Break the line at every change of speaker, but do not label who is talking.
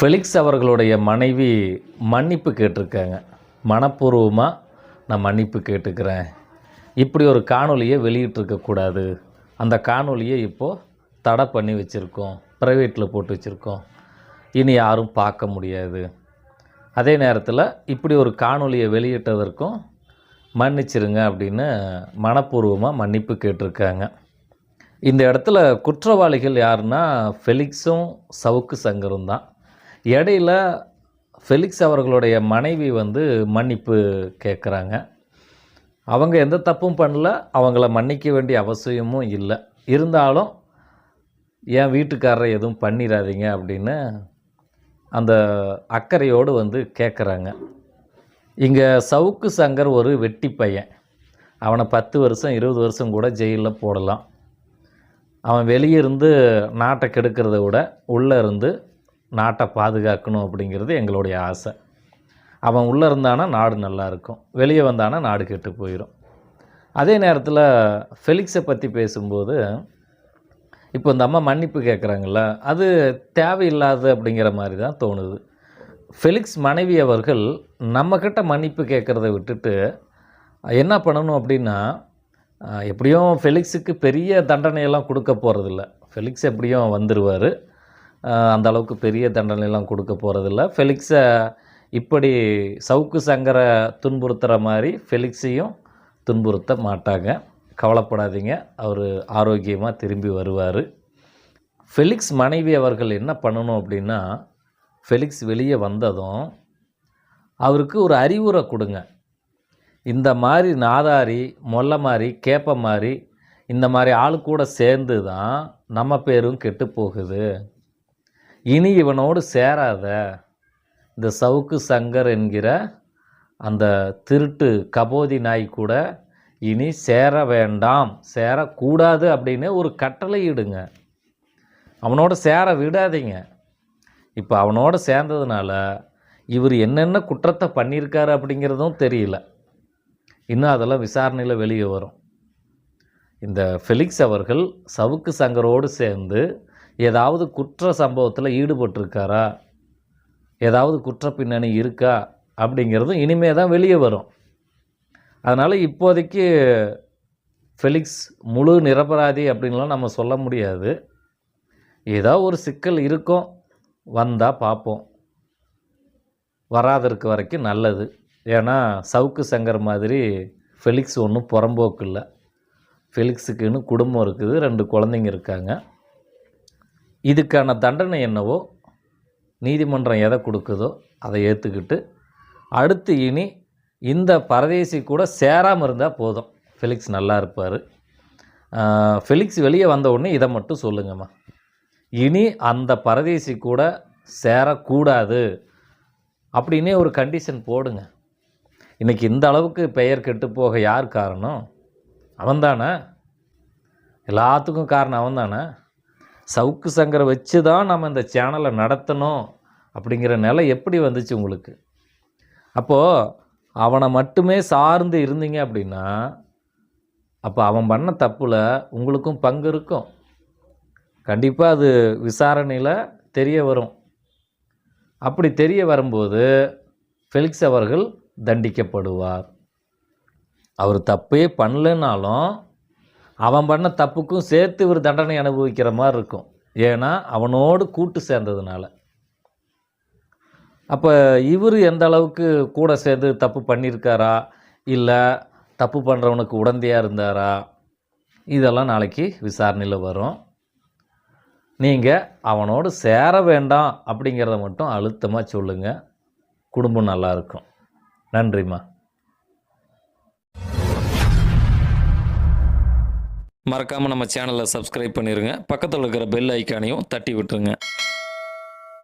Felix அவர்களுடைய மனைவி மன்னிப்பு கேட்டிருக்காங்க. மனப்பூர்வமாக நான் மன்னிப்பு கேட்டுக்கிறேன். இப்படி ஒரு காணொலியை வெளியிட்டிருக்கக்கூடாது. அந்த காணொலியை இப்போது தடை பண்ணி வச்சுருக்கோம். ப்ரைவேட்டில் போட்டு வச்சுருக்கோம். இனி யாரும் பார்க்க முடியாது. அதே நேரத்தில் இப்படி ஒரு காணொலியை வெளியிட்டதற்கும் மன்னிச்சிருங்க அப்படின்னு மனப்பூர்வமாக மன்னிப்பு கேட்டிருக்காங்க. இந்த இடத்துல குற்றவாளிகள் யாருன்னா ஃபெலிக்ஸும் சவுக்கு சங்கரும் தான் இடையில ஃபெலிக்ஸ் அவர்களுடைய மனைவி வந்து மன்னிப்பு கேட்குறாங்க அவங்க எந்த தப்பும் பண்ணல அவங்கள மன்னிக்க வேண்டிய அவசியமும் இல்லை. இருந்தாலும் என் வீட்டுக்காரரை எதுவும் பண்ணிடாதீங்க அப்படின்னு அந்த அக்கறையோடு வந்து கேட்குறாங்க இங்கே சவுக்கு சங்கர் ஒரு வெட்டி பையன். அவனை பத்து வருஷம் இருபது வருஷம் கூட ஜெயிலில் போடலாம். அவன் வெளியே இருந்து நாட்டை கெடுக்கிறத விட உள்ளே இருந்து நாட்டை பாதுகாக்கணும் அப்படிங்கிறது எங்களுடைய ஆசை. அவன் உள்ளே இருந்தானா நாடு நல்லா இருக்கும். வெளியே வந்தானா நாடு கெட்டு போயிடும் அதே நேரத்தில் ஃபெலிக்ஸை பற்றி பேசும்போது இப்போ இந்த அம்மா மன்னிப்பு கேட்குறாங்கள அது தேவையில்லாது அப்படிங்கிற மாதிரி தான் தோணுது. ஃபெலிக்ஸ் மனைவி அவர்கள் நம்மக்கிட்ட மன்னிப்பு கேட்குறத விட்டுட்டு என்ன பண்ணணும் அப்படின்னா எப்படியும் ஃபெலிக்ஸுக்கு பெரிய தண்டனையெல்லாம் கொடுக்க போகிறதில்ல ஃபெலிக்ஸ் எப்படியும் வந்துடுவார் அந்த அளவுக்கு பெரிய தண்டனையெல்லாம் கொடுக்க போகிறதில்ல ஃபெலிக்ஸை இப்படி சவுக்கு சங்கரை துன்புறுத்துகிற மாதிரி ஃபெலிக்ஸையும் துன்புறுத்த மாட்டாங்க. கவலைப்படாதீங்க. அவர் ஆரோக்கியமாக திரும்பி வருவார். ஃபெலிக்ஸ் மனைவி அவர்கள் என்ன பண்ணணும் அப்படின்னா ஃபெலிக்ஸ் வெளியே வந்ததும் அவருக்கு ஒரு அறிவுரை கொடுங்க. இந்த மாதிரி நாதாரி மொல்ல மாதிரி கேப்ப மாதிரி இந்த மாதிரி ஆளு கூட சேர்ந்து தான் நம்ம பேரும் கெட்டு போகுது. இனி இவனோடு சேராத இந்த சவுக்கு சங்கர் என்கிற அந்த திருட்டு கபோதி நாய் கூட இனி சேர வேண்டாம் சேரக்கூடாது அப்படின்னு ஒரு கட்டளை இடுங்க. அவனோட சேர விடாதீங்க. இப்போ அவனோட சேர்ந்ததுனால இவர் என்னென்ன குற்றத்தை பண்ணியிருக்காரு அப்படிங்கிறதும் தெரியல. இன்னும் அதெல்லாம் விசாரணையில் வெளியே வரும். இந்த ஃபெலிக்ஸ் அவர்கள் சவுக்கு சங்கரோடு சேர்ந்து ஏதாவது குற்ற சம்பவத்தில் ஈடுபட்டிருக்காரா? ஏதாவது குற்ற பின்னணி இருக்கா? அப்படிங்கிறதும் இனிமே தான் வெளியே வரும். அதனால் இப்போதைக்கு ஃபெலிக்ஸ் முழு நிரபராதி அப்படின்லாம் நம்ம சொல்ல முடியாது. ஏதோ ஒரு சிக்கல் இருக்கும். வந்தால் பார்ப்போம் வராத இருக்க வரைக்கும் நல்லது. ஏன்னா சவுக்கு சங்கர் மாதிரி ஃபெலிக்ஸ் ஒன்றும் புறம்போக்கு இல்லை ஃபெலிக்ஸுக்குன்னு குடும்பம் இருக்குது. ரெண்டு குழந்தைங்க இருக்காங்க. இதுக்கான தண்டனை என்னவோ நீதிமன்றம் எதை கொடுக்குதோ அதை ஏற்றுக்கிட்டு அடுத்து இனி இந்த பரதேசி கூட சேராமல் இருந்தால் போதும். ஃபெலிக்ஸ் நல்லா இருப்பார். ஃபெலிக்ஸ் வெளியே வந்த உடனே இதை மட்டும் சொல்லுங்கம்மா. இனி அந்த பரதேசி கூட சேரக்கூடாது அப்படின்னே ஒரு கண்டிஷன் போடுங்க. இன்றைக்கி இந்த அளவுக்கு பெயர் கெட்டு போக யார் காரணம்? அவன்தானே? எல்லாத்துக்கும் காரணம் அவன்தானே? சவுக்கு சங்கரை வச்சு தான் நம்ம இந்த சேனலை நடத்தணும் அப்படிங்கிற நிலை எப்படி வந்துச்சு உங்களுக்கு? அப்போது அவனை மட்டுமே சார்ந்து இருந்தீங்க அப்படின்னா அப்போ அவன் பண்ண தப்பில் உங்களுக்கும் பங்கு இருக்கும். கண்டிப்பாக அது விசாரணையில் தெரிய வரும். அப்படி தெரிய வரும்போது ஃபெலிக்ஸ் அவர்கள் தண்டிக்கப்படுவார். அவர் தப்பே பண்ணலனாலும் அவன் பண்ண தப்புக்கும் சேர்த்து இவர் தண்டனை அனுபவிக்கிற மாதிரி இருக்கும். ஏன்னா அவனோடு கூட்டு சேர்ந்ததுனால. அப்போ இவர் எந்த அளவுக்கு கூட சேர்ந்து தப்பு பண்ணியிருக்காரா? இல்லை தப்பு பண்ணுறவனுக்கு உடந்தையாக இருந்தாரா? இதெல்லாம் நாளைக்கு விசாரணையில் வரும். நீங்கள் அவனோடு சேர வேண்டாம் அப்படிங்கிறத மட்டும் அழுத்தமாக சொல்லுங்கள் குடும்பம் நல்லா இருக்கும். நன்றிம்மா. மறக்காமல் நம்ம சேனலை சப்ஸ்கிரைப் பண்ணிடுங்க பக்கத்தில் இருக்கிற பெல் ஐக்கானையும் தட்டி விட்டுருங்க.